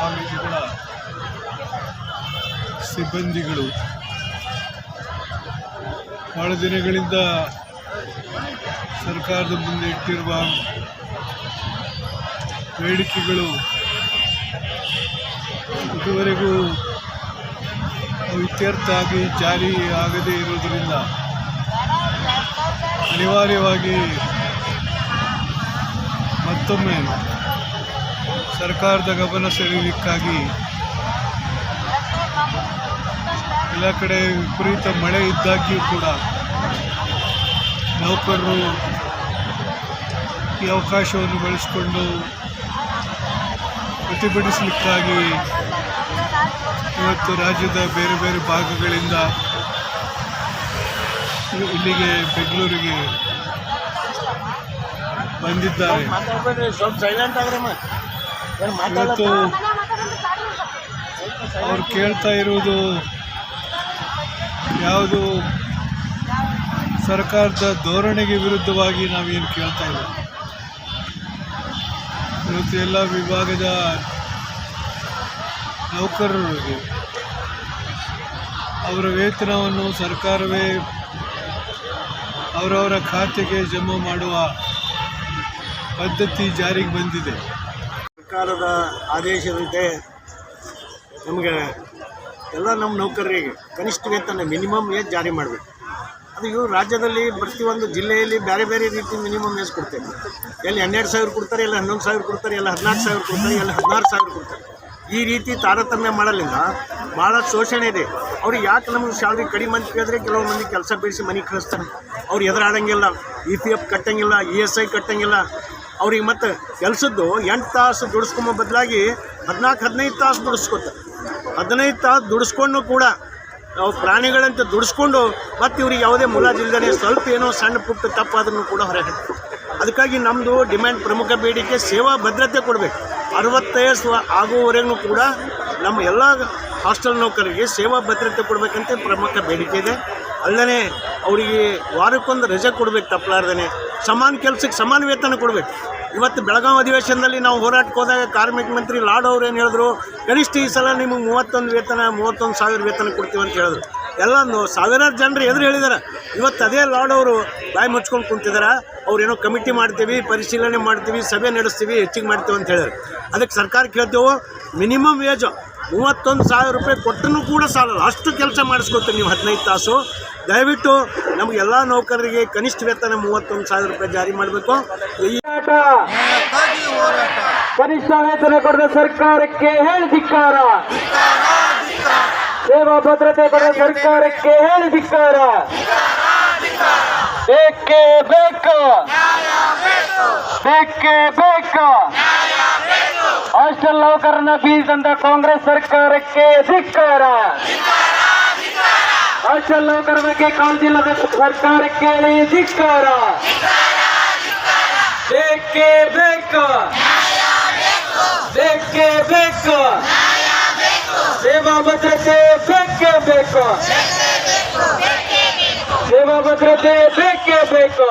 ಕಾಲೇಜುಗಳ ಸಿಬ್ಬಂದಿಗಳು ಬಹಳ ದಿನಗಳಿಂದ ಸರ್ಕಾರದ ಮುಂದೆ ಇಟ್ಟಿರುವ ಬೇಡಿಕೆಗಳು ಇದುವರೆಗೂ ಇತ್ಯರ್ಥ ಆಗಿ ಜಾರಿ ಆಗದೇ ಇರುವುದರಿಂದ ಅನಿವಾರ್ಯವಾಗಿ ಮತ್ತೊಮ್ಮೆ ಸರ್ಕಾರದ ಗಮನ ಸೆಳೆಯಲಿಕ್ಕಾಗಿ ಎಲ್ಲ ಕಡೆ ವಿಪರೀತ ಮಳೆ ಇದ್ದಾಗಿಯೂ ಕೂಡ ನೌಕರರು ಈ ಅವಕಾಶವನ್ನು ಬಳಸಿಕೊಂಡು ಪ್ರತಿಭಟಿಸಲಿಕ್ಕಾಗಿ ಇವತ್ತು ರಾಜ್ಯದ ಬೇರೆ ಬೇರೆ ಭಾಗಗಳಿಂದ ಇಲ್ಲಿಗೆ ಬೆಂಗಳೂರಿಗೆ ಬಂದಿದ್ದಾರೆ. ಇವತ್ತು ಅವ್ರು ಕೇಳ್ತಾ ಇರುವುದು ಯಾವುದು ಸರ್ಕಾರದ ಧೋರಣೆಗೆ ವಿರುದ್ಧವಾಗಿ ನಾವೇನು ಕೇಳ್ತಾ ಇಲ್ಲ. ಇವತ್ತು ಎಲ್ಲ ವಿಭಾಗದ ನೌಕರರಿಗೆ ಅವರ ವೇತನವನ್ನು ಸರ್ಕಾರವೇ ಅವರವರ ಖಾತೆಗೆ ಜಮಾ ಮಾಡುವ ಪದ್ಧತಿ ಜಾರಿಗೆ ಬಂದಿದೆ. ಸರ್ಕಾರದ ಆದೇಶದಂತೆ ನಮಗೆ ಎಲ್ಲ ನಮ್ಮ ನೌಕರರಿಗೆ ಕನಿಷ್ಠ ವೇತನ ಮಿನಿಮಮ್ ಏಜ್ ಜಾರಿ ಮಾಡಬೇಕು. ಅದು ಇವು ರಾಜ್ಯದಲ್ಲಿ ಪ್ರತಿಯೊಂದು ಜಿಲ್ಲೆಯಲ್ಲಿ ಬೇರೆ ಬೇರೆ ರೀತಿ ಮಿನಿಮಮ್ ಏಜ್ ಕೊಡ್ತೇವೆ ಎಲ್ಲಿ ಹನ್ನೆರಡು ಸಾವಿರ ಕೊಡ್ತಾರೆ, ಎಲ್ಲ ಹನ್ನೊಂದು ಸಾವಿರ ಕೊಡ್ತಾರೆ, ಎಲ್ಲ ಹದಿನಾಲ್ಕು ಸಾವಿರ ಕೊಡ್ತಾರೆ, ಎಲ್ಲ ಹದಿನಾರು ಸಾವಿರ ಕೊಡ್ತಾರೆ. ಈ ರೀತಿ ತಾರತಮ್ಯ ಮಾಡಲಿಲ್ಲ ಭಾಳ ಶೋಷಣೆ ಇದೆ. ಅವ್ರಿಗೆ ಯಾಕೆ ನಮಗೆ ಶಾಲೆ ಕಡಿಮೆ ಅಂತ ಕೇಳಿದ್ರೆ ಕೆಲವು ಮಂದಿ ಕೆಲಸ ಬಿಡಿಸಿ ಮನೆ ಕಳಿಸ್ತಾರೆ. ಅವ್ರು ಎದುರಾಡಂಗಿಲ್ಲ, ಇ ಪಿ ಎಫ್ ಕಟ್ಟಂಗಿಲ್ಲ, ಇ ಎಸ್ ಐ ಕಟ್ಟಂಗಿಲ್ಲ ಅವ್ರಿಗೆ ಮತ್ತೆ ಕೆಲಸದ್ದು ಎಂಟು ತಾಸು ದುಡಿಸ್ಕೊಂಬ ಬದಲಾಗಿ ಹದಿನಾಲ್ಕು, ಹದಿನೈದು ತಾಸು ದುಡಿಸ್ಕೊತ. ಹದಿನೈದು ತಾಸು ದುಡಿಸ್ಕೊಂಡು ಕೂಡ ನಾವು ಪ್ರಾಣಿಗಳಂತೆ ದುಡಿಸ್ಕೊಂಡು ಮತ್ತು ಇವ್ರಿಗೆ ಯಾವುದೇ ಮುಲಾಜಿಲ್ದೇ ಸ್ವಲ್ಪ ಏನೋ ಸಣ್ಣ ಪುಟ್ಟ ತಪ್ಪಾದ್ರೂ ಕೂಡ ಹೊರಗೆ. ಅದಕ್ಕಾಗಿ ನಮ್ಮದು ಡಿಮ್ಯಾಂಡ್ ಪ್ರಮುಖ ಬೇಡಿಕೆ ಸೇವಾ ಭದ್ರತೆ ಕೊಡಬೇಕು. ಅರವತ್ತೈದು ಆಗುವವರೆಗೂ ಕೂಡ ನಮ್ಮ ಎಲ್ಲ ಹಾಸ್ಟೆಲ್ ನೌಕರರಿಗೆ ಸೇವಾ ಭದ್ರತೆ ಕೊಡಬೇಕಂತ ಪ್ರಮುಖ ಬೇಡಿಕೆ ಇದೆ. ಅಲ್ಲದೆ ಅವರಿಗೆ ವಾರಕ್ಕೊಂದು ರಜೆ ಕೊಡಬೇಕು ತಪ್ಪಲಾರ್ದೇ ಸಮಾನ ಕೆಲಸಕ್ಕೆ ಸಮಾನ ವೇತನ ಕೊಡಬೇಕು. ಇವತ್ತು ಬೆಳಗಾವಿ ಅಧಿವೇಶನದಲ್ಲಿ ನಾವು ಹೋರಾಟಕ್ಕೆ ಹೋದಾಗ ಕಾರ್ಮಿಕ ಮಂತ್ರಿ ಲಾಡ್ ಅವ್ರು ಏನು ಹೇಳಿದ್ರು, ಕನಿಷ್ಠ ಈ ಸಲ ನಿಮಗೆ ಮೂವತ್ತೊಂದು ವೇತನ, ಮೂವತ್ತೊಂದು ಸಾವಿರ ವೇತನ ಕೊಡ್ತೀವಿ ಅಂತ ಹೇಳಿದ್ರು. ಎಲ್ಲ ಸಾವಿರಾರು ಜನರು ಎದುರು ಹೇಳಿದ್ದಾರೆ ಇವತ್ತು ಅದೇ ಲಾಡ್ ಅವರು ಬಾಯಿ ಮುಚ್ಕೊಂಡು ಕುಂತಿದ್ದಾರೆ ಏನೋ ಕಮಿಟಿ ಮಾಡ್ತೀವಿ, ಪರಿಶೀಲನೆ ಮಾಡ್ತೀವಿ, ಸಭೆ ನಡೆಸ್ತೀವಿ, ಹೆಚ್ಚಿಗೆ ಮಾಡ್ತೀವಿ ಅಂತ ಹೇಳಿದ್ರು. ಅದಕ್ಕೆ ಸರ್ಕಾರ ಕೇಳ್ತೇವೆ, ಮಿನಿಮಮ್ ವೇಜು ಮೂವತ್ತೊಂದು ಸಾವಿರ ರೂಪಾಯಿ ಕೊಟ್ಟರೂ ಕೂಡ ಸಾಲಲ್ಲ. ಅಷ್ಟು ಕೆಲಸ ಮಾಡಿಸ್ಕೊತೀರಿ ನೀವು ಹದಿನೈದು ತಾಸು. ದಯವಿಟ್ಟು ನಮ್ಗೆ ಎಲ್ಲ ನೌಕರರಿಗೆ ಕನಿಷ್ಠ ವೇತನ ಮೂವತ್ತೊಂದು ಸಾವಿರ ರೂಪಾಯಿ ಜಾರಿ ಮಾಡಬೇಕು. ಕನಿಷ್ಠ ವೇತನ ಕೊಡದ ಸರ್ಕಾರಕ್ಕೆ ಹೇಳಿ ಧಿಕ್ಕಾರ. ಸೇವಾ ಭದ್ರತೆ ಕೊಡದ ಸರ್ಕಾರಕ್ಕೆ ಹೇಳಿ ಧಿಕ್ಕಾರ. ಬೇಕೇ ಬೇಕು. ಬೇಕೇ ಬೇಕು. ಹಾಸ್ಟೆಲ್ ನೌಕರನ ಬೀಸಂತ ಕಾಂಗ್ರೆಸ್ ಸರ್ಕಾರಕ್ಕೆ ಧಿಕ್ಕಾರ. ಹಾಸ್ಟೆಲ್ ನೌಕರ ಬಗ್ಗೆ ಕಾಳಜಿಲ್ಲದ ಸರ್ಕಾರಕ್ಕೆ ಹೇಳಿ ಧಿಕ್ಕಾರ ಬೇಕೇ ಬೇಕು ಬೇಕೇ ಬೇಕು ಸೇವಾ ಭದ್ರತೆ ಬೇಕೇ ಬೇಕು ಸೇವಾ ಭದ್ರತೆ ಬೇಕೇ ಬೇಕು